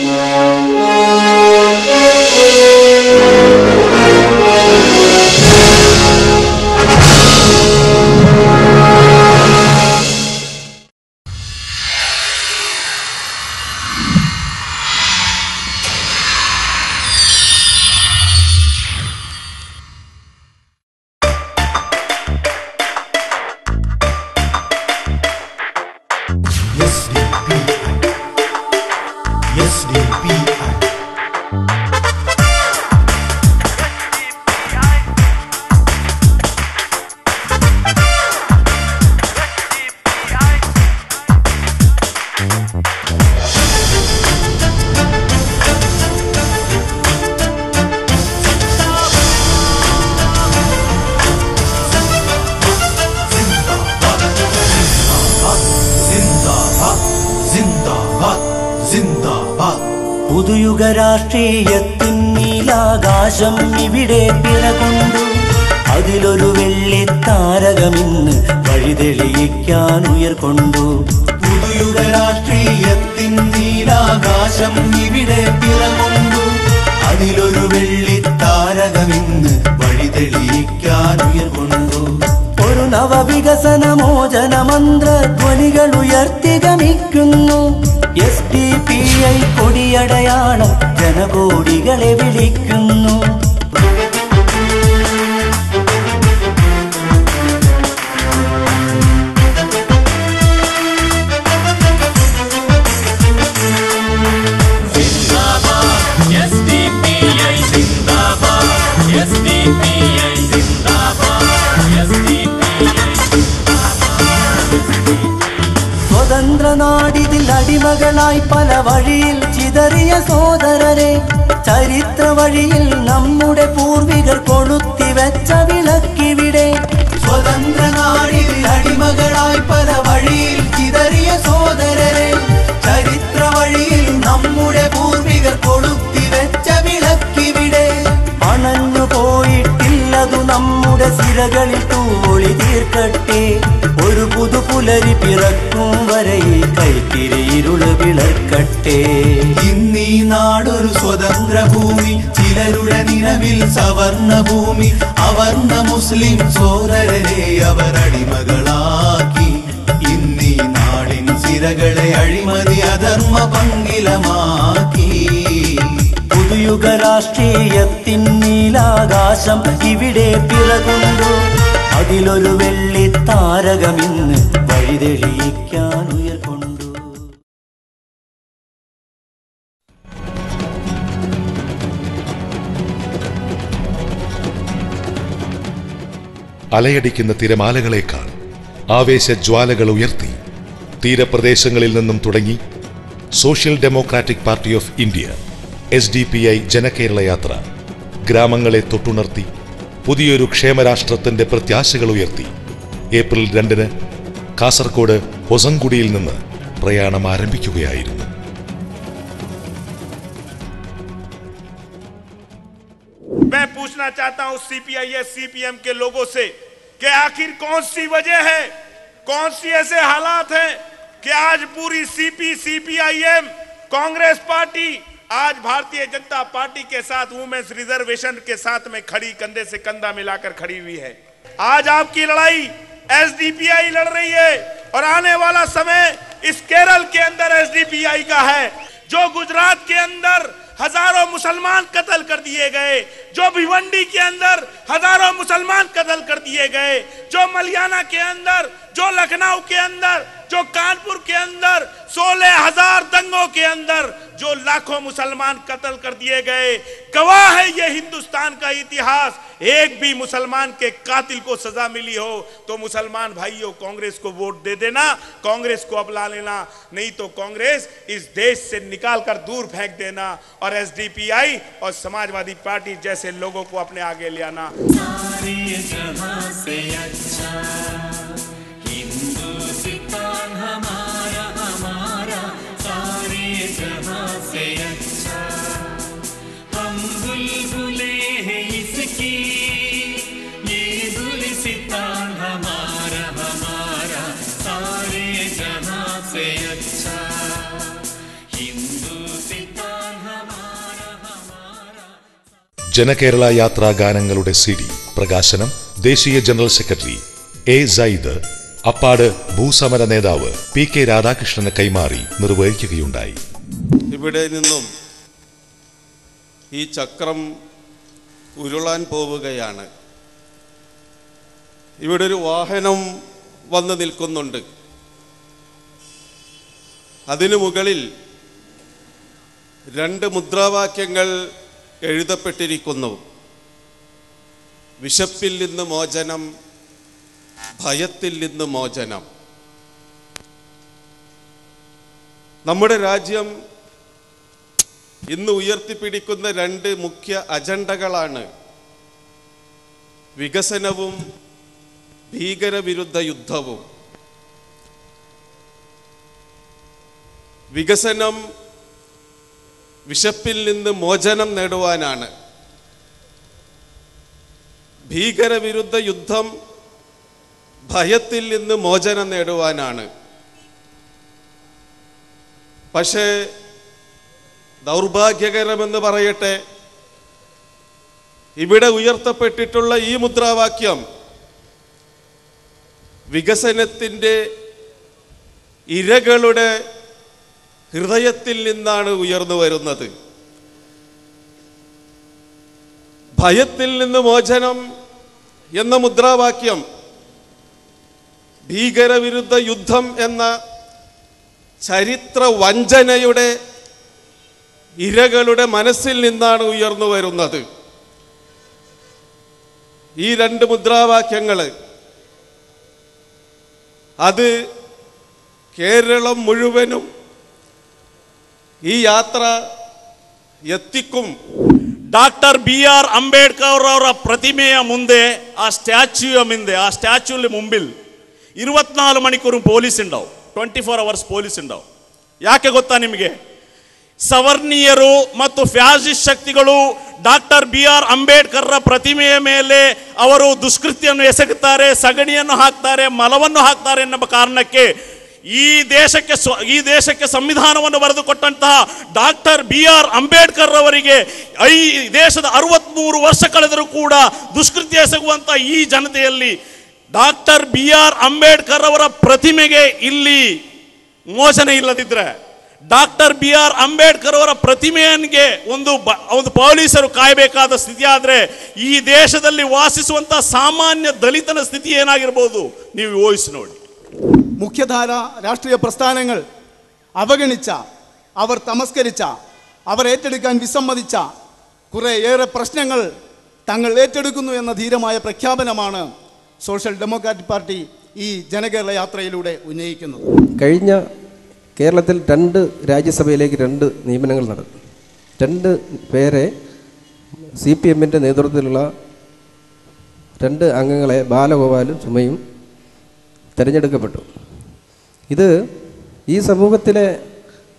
Música പുതുയുഗ രാഷ്ട്രീയത്തിൻ നീലാകാശം ഇവിടെ പിറകൊണ്ടു അതിലൊരു വെള്ളിത്താരകമിന്ന് വഴിതെളിയിക്കാൻ ഉയർക്കൊണ്ടു പുതുയുഗ രാഷ്ട്രീയത്തിൻ നീലാകാശം ഇവിടെ പിറകൊണ്ടു അതിലൊരു വെള്ളിത്താരകമിന്ന് വഴിതെളിയിക്കാൻ ഉയർകൊണ്ടു ഒരു നവവികസന മോചന മന്ത്രധ്വനികൾ ഉയർത്തി ഗമിക്കുന്നു എസ് ഡി പി ഐ കൊടിയടയാളം ജനകോടികളെ വിളിക്കുന്നു. അടിമകളായി പല വഴിയിൽ ചിതറിയ സോദരരെ ചരിത്ര വഴിയിൽ നമ്മുടെ പൂർവികർ കൊളുത്തി ഈ കൈത്തിരിയിരുൾ വിളർക്കട്ടെ. ഇന്നീ നാടൊരു സ്വതന്ത്ര ഭൂമി ചിലരുടെ നിലവിൽ സവർണ ഭൂമി അവർണ മുസ്ലിം സോദരരെ അവർ അടിമകളാക്കി. ഇന്നീ നാടിൻ ചിരകളെ അഴിമതി അധർമ്മ പങ്കിലമാക്കി. പുതുയുഗ രാഷ്ട്രീയത്തിൻ നീലാകാശം ഇവിടെ പിറകുണ്ടു അതിലൊരു വെള്ളിത്താരകമിന്ന് വഴിതെളിയിക്കാൻ അലയടിക്കുന്ന തിരമാലകളേക്കാൾ ആവേശജ്വാലകൾ ഉയർത്തി തീരപ്രദേശങ്ങളിൽ നിന്നും തുടങ്ങി Social Democratic Party of India S D P I ജനകേരള യാത്ര ഗ്രാമങ്ങളെ തൊട്ടുണർത്തി പുതിയൊരു ക്ഷേമരാഷ്ട്രത്തിന്റെ പ്രത്യാശകൾ ഉയർത്തി. ഏപ്രിൽ രണ്ടിന് കാസർഗോഡ് ഹൊസങ്കുടിയിൽ നിന്ന് പ്രയാണം ആരംഭിക്കുകയായിരുന്നു. पूछना चाहता हूँ सीपीआई सीपीएम के लोगों से कि आखिर कौन सी वजह है? कौन सी ऐसे हालात हैं कि आज पूरी सीपी सीपीआईएम कांग्रेस पार्टी, आज भारतीय जनता पार्टी के साथ वुमेन्स रिजर्वेशन के साथ में खड़ी, कंधे से कंधा मिलाकर खड़ी हुई है। आज आपकी लड़ाई एसडीपीआई लड़ रही है और आने वाला समय इस केरल के अंदर एसडीपीआई का है, जो गुजरात के अंदर हज़ारों मुसलमान कत्ल कर दिए गए। जो भिवंडी के अंदर हज़ारों मुसलमान कत्ल कर दिए गए। जो मलियाना के अंदर, जो लखनऊ के अंदर जो कानपुर के अंदर सोलह हज़ार दंगों के अंदर जो लाखों मुसलमान कत्ल कर दिए गए, गवाह है ये हिंदुस्तान का इतिहास। एक भी मुसलमान के कातिल को सजा मिली हो तो मुसलमान भाइयों, कांग्रेस को वोट दे देना, कांग्रेस को अपना लेना। नहीं तो कांग्रेस इस देश से निकाल कर दूर फेंक देना और एसडीपीआई और समाजवादी पार्टी जैसे लोगों को अपने आगे ले आना। ജനകേരള യാത്രാ ഗാനങ്ങളുടെ സി ഡി പ്രകാശനം ദേശീയ ജനറൽ സെക്രട്ടറി എ സൈദ് അപ്പാട് ഭൂസമര നേതാവ് പി കെ രാധാകൃഷ്ണന് കൈമാറി നിർവഹിക്കുകയുണ്ടായി. ഇവിടെ നിന്നും ഈ ചക്രം ഉരുളാൻ പോവുകയാണ്. ഇവിടെ ഒരു വാഹനം വന്ന് നിൽക്കുന്നുണ്ട്. അതിനു മുകളിൽ രണ്ട് മുദ്രാവാക്യങ്ങൾ എഴുതപ്പെട്ടിരിക്കുന്നു. വിശപ്പിൽ നിന്ന് മോചനം ഭയത്തിൽ നിന്ന് മോചനം. നമ്മുടെ രാജ്യം ഇന്ന് ഉയർത്തിപ്പിടിക്കുന്ന രണ്ട് മുഖ്യ അജണ്ടകളാണ് വികസനവും ഭീകരവിരുദ്ധ യുദ്ധവും. വികസനം വിശപ്പിൽ നിന്ന് മോചനം നേടുവാനാണ്. ഭീകരവിരുദ്ധ യുദ്ധം ഭയത്തിൽ നിന്ന് മോചനം നേടുവാനാണ്. പക്ഷേ ദൗർഭാഗ്യകരമെന്ന് പറയട്ടെ ഇവിടെ ഉയർത്തപ്പെട്ടിട്ടുള്ള ഈ മുദ്രാവാക്യം വികസനത്തിന്റെ ഇരകളുടെ ഹൃദയത്തിൽ നിന്നാണ് ഉയർന്നു വരുന്നത്. ഭയത്തിൽ നിന്ന് മോചനം എന്ന മുദ്രാവാക്യം ഭീകരവിരുദ്ധ യുദ്ധം എന്ന ചരിത്ര വഞ്ചനയുടെ ഇരകളുടെ മനസ്സിൽ നിന്നാണ് ഉയർന്നു വരുന്നത്. ഈ രണ്ട് മുദ്രാവാക്യങ്ങൾ അത് കേരളം മുഴുവനും ഈ യാത്ര ಎತ್ತಿಕ್ಕುಂ ಡಾಕ್ಟರ್ ಬಿ ಆರ್ ಅಂಬೇಡ್ಕರ್ ಅವರ ಪ್ರತಿಮೆಯ ಮುಂದೆ ಆ ಸ್ಟ್ಯಾಚ್ಯೂಯ ಮುಂದೆ ಆ ಸ್ಟ್ಯಾಚ್ಯೂ മുമ്പിൽ ഇരുപത്തിനാല് മണിക്കൂറും പോലീസ് ഉണ്ടാവും ಟ್ವೆಂಟಿ ಫೋರ್ ಅವರ್ಸ್ ಪೊಲೀಸ್ ഉണ്ടാവും ಯಾಕೆ ಗೊತ್ತಾ ನಿಮಗೆ ಸವರ್ಣೀಯರು ಮತ್ತು ಫ್ಯಾಸಿಸ್ಟ್ ಶಕ್ತಿಗಳು ಡಾಕ್ಟರ್ ಬಿ ಆರ್ ಅಂಬೇಡ್ಕರ್ರ ಪ್ರತಿಮೆಯ ಮೇಲೆ ಅವರು ದುಷ್ಕೃತ್ಯವನ್ನು ಎಸಗುತ್ತಾರೆ ಸಗಣಿಯನ್ನು ಹಾಕ್ತಾರೆ ಮಲವನ್ನು ಹಾಕ್ತಾರೆ ಎನ್ನುವ ಕಾರಣಕ್ಕೆ ಈ ದೇಶಕ್ಕೆ ಈ ದೇಶಕ್ಕೆ ಸಂವಿಧಾನವನ್ನು ಬರೆದುಕೊಟ್ಟಂತಹ ಡಾಕ್ಟರ್ ಬಿ ಆರ್ ಅಂಬೇಡ್ಕರ್ ಅವರಿಗೆ ಐ ದೇಶದ ಅರವತ್ಮೂರು ವರ್ಷ ಕಳೆದರೂ ಕೂಡ ದುಷ್ಕೃತ್ಯ ಎಸಗುವಂತ ಈ ಜನತೆಯಲ್ಲಿ ಡಾಕ್ಟರ್ ಬಿ ಆರ್ ಅಂಬೇಡ್ಕರ್ ಅವರ ಪ್ರತಿಮೆಗೆ ಇಲ್ಲಿ ಮೋಚನೆ ಇಲ್ಲದಿದ್ರೆ ಡಾಕ್ಟರ್ ಬಿ ಆರ್ ಅಂಬೇಡ್ಕರ್ ಅವರ ಪ್ರತಿಮೆಯನ್ಗೆ ಒಂದು ಒಂದು ಪೊಲೀಸರು ಕಾಯಬೇಕಾದ ಸ್ಥಿತಿ ಆದರೆ ಈ ದೇಶದಲ್ಲಿ ವಾಸಿಸುವಂತ ಸಾಮಾನ್ಯ ದಲಿತನ ಸ್ಥಿತಿ ಏನಾಗಿರ್ಬೋದು? ನೀವು ಯೋಚಿಸಿ ನೋಡಿ. മുഖ്യധാര രാഷ്ട്രീയ പ്രസ്ഥാനങ്ങൾ അവഗണിച്ച അവർ തമസ്കരിച്ച അവർ ഏറ്റെടുക്കാൻ വിസമ്മതിച്ച കുറേ ഏറെ പ്രശ്നങ്ങൾ തങ്ങൾ ഏറ്റെടുക്കുന്നു എന്ന ധീരമായ പ്രഖ്യാപനമാണ് സോഷ്യൽ ഡെമോക്രാറ്റിക് പാർട്ടി ഈ ജനകേരള യാത്രയിലൂടെ ഉന്നയിക്കുന്നത്. കഴിഞ്ഞ കേരളത്തിൽ രണ്ട് രാജ്യസഭയിലേക്ക് രണ്ട് നിയമനങ്ങൾ നടന്നു. രണ്ട് പേരെ സി പി എമ്മിന്റെ നേതൃത്വത്തിലുള്ള രണ്ട് അംഗങ്ങളെ ബാലഗോപാലും സുമയും തിരഞ്ഞെടുക്കപ്പെട്ടു. ഇത് ഈ സമൂഹത്തിലെ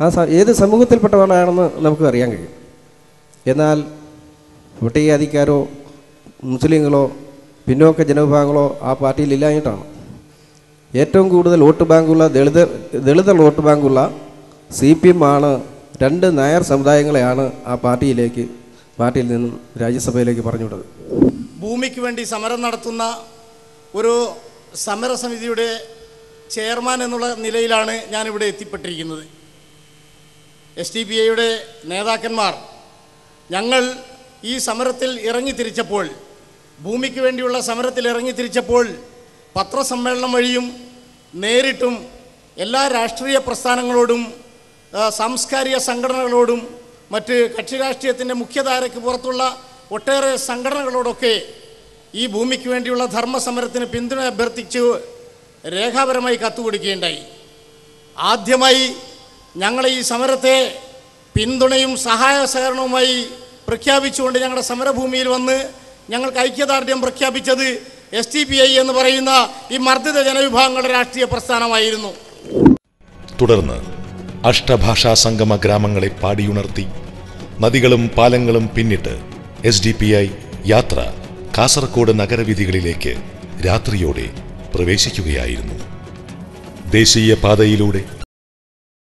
ആ ഏത് സമൂഹത്തിൽപ്പെട്ടവനാണെന്ന് നമുക്ക് അറിയാൻ കഴിയും. എന്നാൽ പട്ടികജാതിക്കാരോ മുസ്ലിങ്ങളോ പിന്നോക്ക ജനവിഭാഗങ്ങളോ ആ പാർട്ടിയിൽ ഇല്ലാഞ്ഞിട്ടാണ്. ഏറ്റവും കൂടുതൽ വോട്ട് ബാങ്കുള്ള ദളിത ദളിത വോട്ട് ബാങ്കുള്ള സി പി എം ആണ് രണ്ട് നായർ സമുദായങ്ങളെയാണ് ആ പാർട്ടിയിലേക്ക് പാർട്ടിയിൽ നിന്നും രാജ്യസഭയിലേക്ക് പറഞ്ഞുവിട്ടത്. ഭൂമിക്ക് വേണ്ടി സമരം നടത്തുന്ന ഒരു സമരസമിതിയുടെ ചെയർമാൻ എന്നുള്ള നിലയിലാണ് ഞാനിവിടെ എത്തിപ്പെട്ടിരിക്കുന്നത്. എസ് ടി പി ഐയുടെ നേതാക്കന്മാർ ഞങ്ങൾ ഈ സമരത്തിൽ ഇറങ്ങി തിരിച്ചപ്പോൾ ഭൂമിക്ക് വേണ്ടിയുള്ള സമരത്തിൽ ഇറങ്ങി തിരിച്ചപ്പോൾ പത്രസമ്മേളനം വഴിയും നേരിട്ടും എല്ലാ രാഷ്ട്രീയ പ്രസ്ഥാനങ്ങളോടും സാംസ്കാരിക സംഘടനകളോടും മറ്റ് കക്ഷി രാഷ്ട്രീയത്തിന്റെ മുഖ്യധാരയ്ക്ക് പുറത്തുള്ള ഒട്ടേറെ സംഘടനകളോടൊക്കെ ഈ ഭൂമിക്ക് വേണ്ടിയുള്ള ധർമ്മസമരത്തിന് പിന്തുണ അഭ്യർത്ഥിച്ച് രേഖാപരമായി കത്തുകൊടുക്കുകയുണ്ടായി. ആദ്യമായി ഞങ്ങളെ ഈ സമരത്തെ പിന്തുണയും സഹായ സഹകരണവുമായി പ്രഖ്യാപിച്ചുകൊണ്ട് ഞങ്ങളുടെ സമരഭൂമിയിൽ വന്ന് ഞങ്ങൾക്ക് ഐക്യദാർഢ്യം പ്രഖ്യാപിച്ചത് എസ് ടി പി ഐ എന്ന് പറയുന്ന ഈ മർദ്ദിത ജനവിഭാഗങ്ങളുടെ രാഷ്ട്രീയ പ്രസ്ഥാനമായിരുന്നു. തുടർന്ന് അഷ്ടഭാഷാ സംഗമ ഗ്രാമങ്ങളെ പാടിയുണർത്തി നദികളും പാലങ്ങളും പിന്നിട്ട് എസ് ഡി പി ഐ യാത്ര കാസർഗോഡ് നഗരവീഥികളിലേക്ക് രാത്രിയോടെ പ്രവേശിക്കുകയായിരുന്നു. ദേശീയ പാതയിലൂടെ